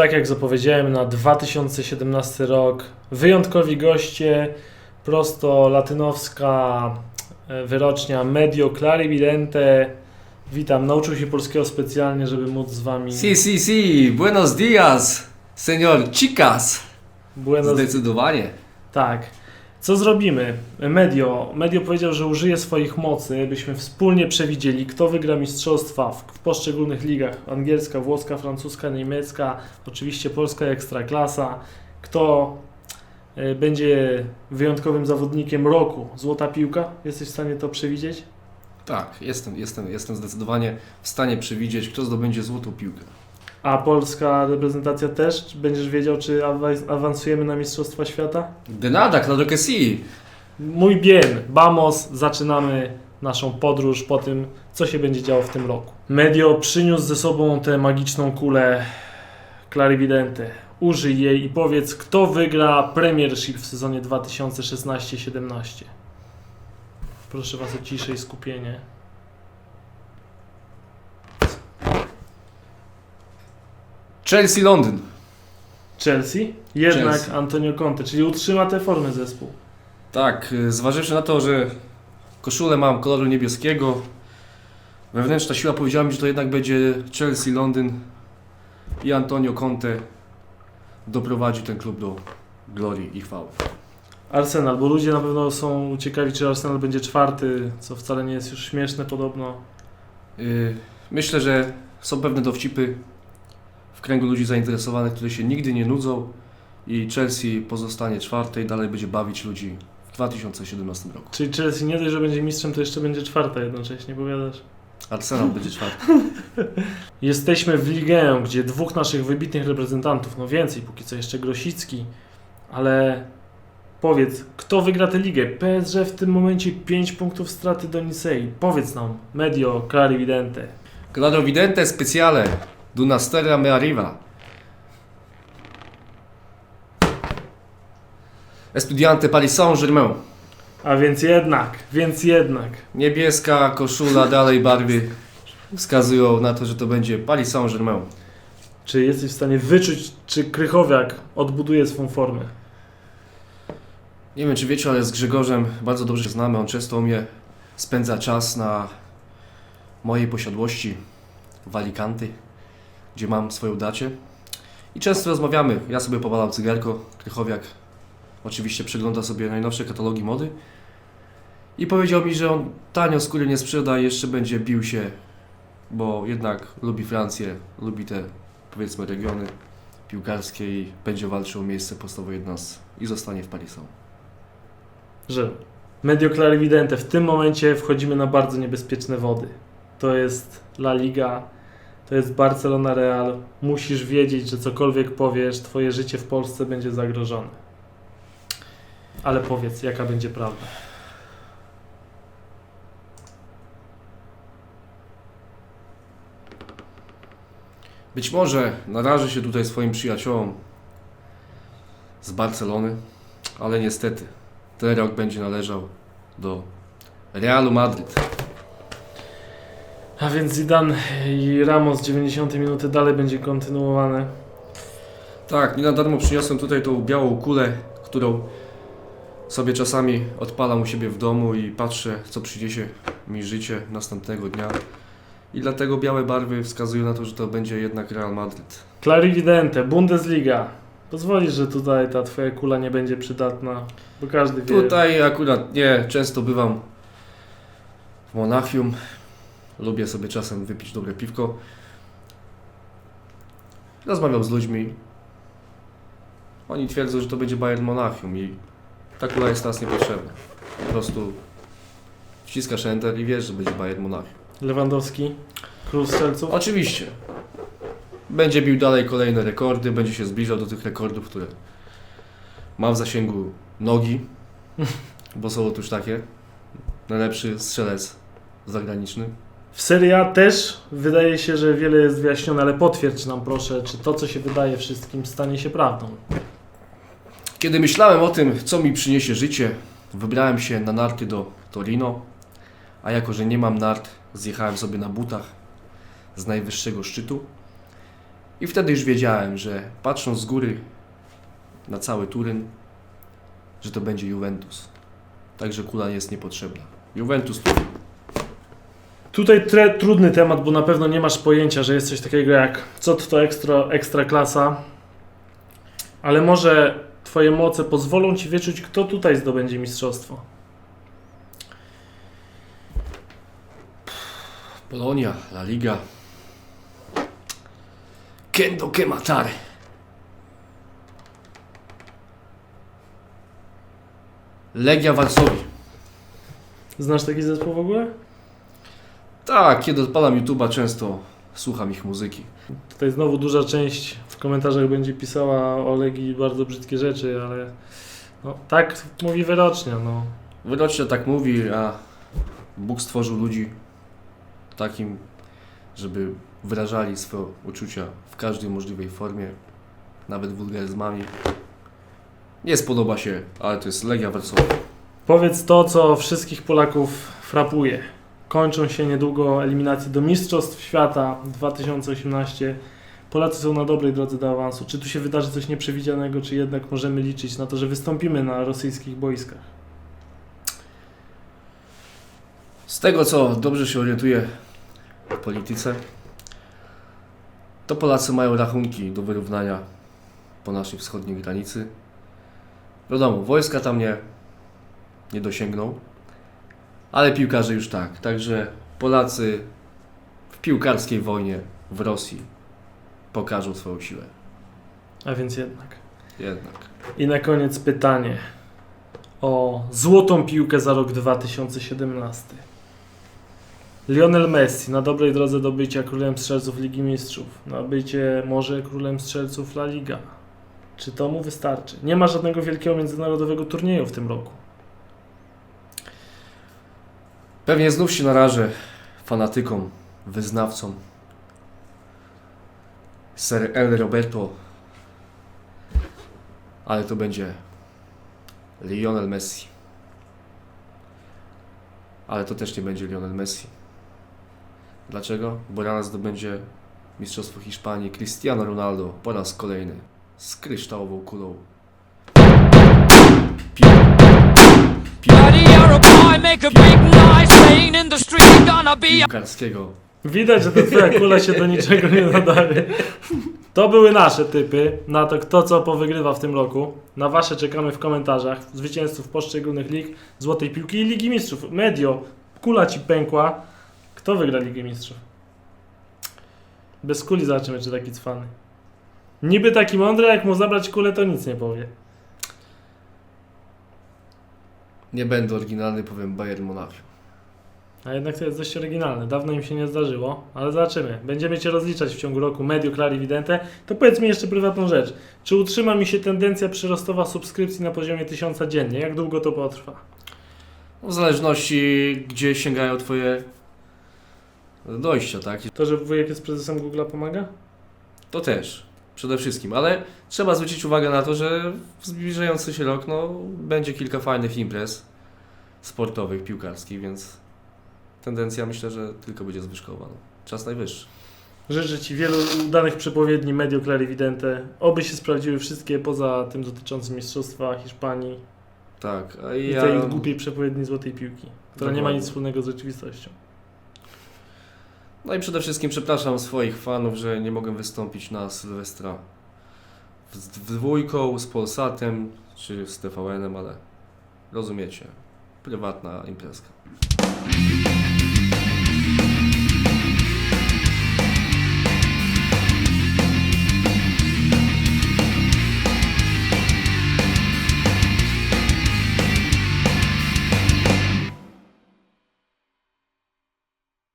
tak jak zapowiedziałem, na 2017 rok wyjątkowi goście, prosto latynowska e, wyrocznia Medio Clarividente. Witam, nauczył się polskiego specjalnie, żeby móc z Wami... Si, si, si, buenos dias, señor chicas. Buenos Zdecydowanie. Tak. Co zrobimy? Medio. Medio powiedział, że użyje swoich mocy, byśmy wspólnie przewidzieli, kto wygra mistrzostwa w, w poszczególnych ligach. Angielska, włoska, francuska, niemiecka, oczywiście polska ekstraklasa. Kto y, będzie wyjątkowym zawodnikiem roku? Złota piłka? Jesteś w stanie to przewidzieć? Tak, jestem, jestem, jestem zdecydowanie w stanie przewidzieć, kto zdobędzie złotą piłkę. A polska reprezentacja też? Będziesz wiedział, czy awa- awansujemy na Mistrzostwa Świata? De nada, claro que si. Muy bien, vamos, zaczynamy naszą podróż po tym, co się będzie działo w tym roku. Medio przyniósł ze sobą tę magiczną kulę Clarividente. Użyj jej i powiedz, kto wygra Premiership w sezonie 2016-17. Proszę Was o ciszę i skupienie. Chelsea Londyn. Chelsea? Jednak Chelsea. Antonio Conte, czyli utrzyma tę formę zespół. Tak, y, zważywszy na to, że koszulę mam koloru niebieskiego, wewnętrzna siła powiedziała mi, że to jednak będzie Chelsea Londyn i Antonio Conte doprowadzi ten klub do glorii i chwały. Arsenal, bo ludzie na pewno są ciekawi, czy Arsenal będzie czwarty, co wcale nie jest już śmieszne podobno. Y, Myślę, że są pewne dowcipy w kręgu ludzi zainteresowanych, które się nigdy nie nudzą i Chelsea pozostanie czwartej, dalej będzie bawić ludzi w 2017 roku. Czyli Chelsea nie dość, że będzie mistrzem, to jeszcze będzie czwarta jednocześnie, powiadasz? Arsenal będzie czwarty. Jesteśmy w Ligę, gdzie dwóch naszych wybitnych reprezentantów, no więcej, póki co jeszcze Grosicki, ale powiedz, kto wygra tę ligę? PSG w tym momencie 5 punktów straty do Nisei. Powiedz nam, medio, clarividente. Claro vidente speciale, Dunasterra me arriva. Estudiante Paris Saint-Germain. A więc jednak, więc jednak. Niebieska koszula, dalej barwy wskazują na to, że to będzie Paris Saint-Germain. Czy jesteś w stanie wyczuć, czy Krychowiak odbuduje swą formę? Nie wiem, czy wiecie, ale z Grzegorzem bardzo dobrze się znamy. On często u mnie spędza czas na mojej posiadłości w Alicante, gdzie mam swoją dacie. I często rozmawiamy. Ja sobie popalam cygarko, Krychowiak oczywiście przegląda sobie najnowsze katalogi mody. I powiedział mi, że on tanio skóry nie sprzeda i jeszcze będzie bił się, bo jednak lubi Francję, lubi te powiedzmy regiony piłkarskie i będzie walczył o miejsce podstawowe jedna z i zostanie w Parisu. że medio clarividente w tym momencie wchodzimy na bardzo niebezpieczne wody. To jest La Liga, to jest Barcelona Real. Musisz wiedzieć, że cokolwiek powiesz, twoje życie w Polsce będzie zagrożone. Ale powiedz, jaka będzie prawda. Być może narażę się tutaj swoim przyjaciołom z Barcelony, ale niestety ten rok będzie należał do Realu Madryt. A więc Zidane i Ramos 90 minuty dalej będzie kontynuowane. Tak, nie na darmo przyniosłem tutaj tą białą kulę, którą sobie czasami odpalam u siebie w domu i patrzę, co przyniesie mi życie następnego dnia. I dlatego białe barwy wskazują na to, że to będzie jednak Real Madryt. Clarividente, Bundesliga. Pozwolisz, że tutaj ta twoja kula nie będzie przydatna, bo każdy wie. Tutaj akurat nie, często bywam w Monachium. Lubię sobie czasem wypić dobre piwko. Rozmawiam z ludźmi. Oni twierdzą, że to będzie Bayern Monachium i ta kula jest teraz niepotrzebna. Po prostu wciskasz enter i wiesz, że będzie Bayern Monachium. Lewandowski, król strzelców. Oczywiście. Będzie bił dalej kolejne rekordy, będzie się zbliżał do tych rekordów, które ma w zasięgu nogi, bo są otóż takie. Najlepszy strzelec zagraniczny. W Serie A też wydaje się, że wiele jest wyjaśnione, ale potwierdź nam proszę, czy to, co się wydaje wszystkim, stanie się prawdą. Kiedy myślałem o tym, co mi przyniesie życie, wybrałem się na narty do Torino, a jako, że nie mam nart, zjechałem sobie na butach z najwyższego szczytu I wtedy już wiedziałem, że patrząc z góry na cały Turyn, że to będzie Juventus. Także kula jest niepotrzebna. Juventus Turyn. Tutaj tre, trudny temat, bo na pewno nie masz pojęcia, że jest coś takiego jak co to ekstra, ekstra klasa. Ale może twoje moce pozwolą ci wyczuć, kto tutaj zdobędzie mistrzostwo. Polonia, La Liga. Kendo Kematare. Legia Warszawi. Znasz taki zespół w ogóle? Tak, kiedy odpalam YouTube'a, często słucham ich muzyki. Tutaj znowu duża część w komentarzach będzie pisała o Legii bardzo brzydkie rzeczy, ale no, tak mówi wyrocznia. No. Wyrocznie tak mówi, a Bóg stworzył ludzi takim, żeby wyrażali swoje uczucia w każdej możliwej formie, nawet wulgaryzmami. Nie spodoba się, ale to jest Legia Warszawa. Powiedz to, co wszystkich Polaków frapuje. Kończą się niedługo eliminacje do Mistrzostw Świata 2018. Polacy są na dobrej drodze do awansu. Czy tu się wydarzy coś nieprzewidzianego, czy jednak możemy liczyć na to, że wystąpimy na rosyjskich boiskach? Z tego, co dobrze się orientuję w polityce, to Polacy mają rachunki do wyrównania po naszej wschodniej granicy. Wiadomo, wojska tam nie, nie dosięgną, ale piłkarze już tak. Także Polacy w piłkarskiej wojnie w Rosji pokażą swoją siłę. A więc jednak. Jednak. I na koniec pytanie o złotą piłkę za rok 2017. Lionel Messi na dobrej drodze do bycia królem strzelców Ligi Mistrzów, na bycie może królem strzelców La Liga. Czy to mu wystarczy? Nie ma żadnego wielkiego międzynarodowego turnieju w tym roku. Pewnie znów się narażę fanatykom, wyznawcom. Sir El Roberto. Ale to będzie Lionel Messi. Ale to też nie będzie Lionel Messi. Dlaczego? Bo raz zdobędzie Mistrzostwo Hiszpanii Cristiano Ronaldo po raz kolejny z kryształową kulą. Piłkarskiego Widać, że ta twoja kula się do niczego nie nadaje. To były nasze typy na to, kto co powygrywa w tym roku. Na wasze czekamy w komentarzach. Zwycięzców poszczególnych lig, Złotej Piłki i Ligi Mistrzów. Medio, kula ci pękła. Kto wygra Ligę Mistrzów? Bez kuli zobaczymy, czy taki cwany. Niby taki mądry, jak mu zabrać kulę, to nic nie powie. Nie będę oryginalny, powiem Bayern Monachium. A jednak to jest dość oryginalne. Dawno im się nie zdarzyło, ale zobaczymy. Będziemy Cię rozliczać w ciągu roku medio clarividente. To powiedz mi jeszcze prywatną rzecz. Czy utrzyma mi się tendencja przyrostowa subskrypcji na poziomie 1000 dziennie? Jak długo to potrwa? No, W zależności, gdzie sięgają Twoje dojścia, tak? To, że wujek jest prezesem Google'a pomaga? To też, przede wszystkim, ale trzeba zwrócić uwagę na to, że w zbliżający się rok no, będzie kilka fajnych imprez sportowych, piłkarskich, więc tendencja myślę, że tylko będzie zwyżkowa. No. Czas najwyższy. Życzę Ci wielu udanych przepowiedni medio clarividente. Oby się sprawdziły wszystkie poza tym dotyczącym Mistrzostwa Hiszpanii Tak, a i ja... tej głupiej przepowiedni Złotej Piłki, która nie ma Dokładnie. nic wspólnego z rzeczywistością. No i przede wszystkim przepraszam swoich fanów, że nie mogłem wystąpić na Sylwestra z dwójką, z Polsatem czy z TVN-em, ale rozumiecie, prywatna imprezka.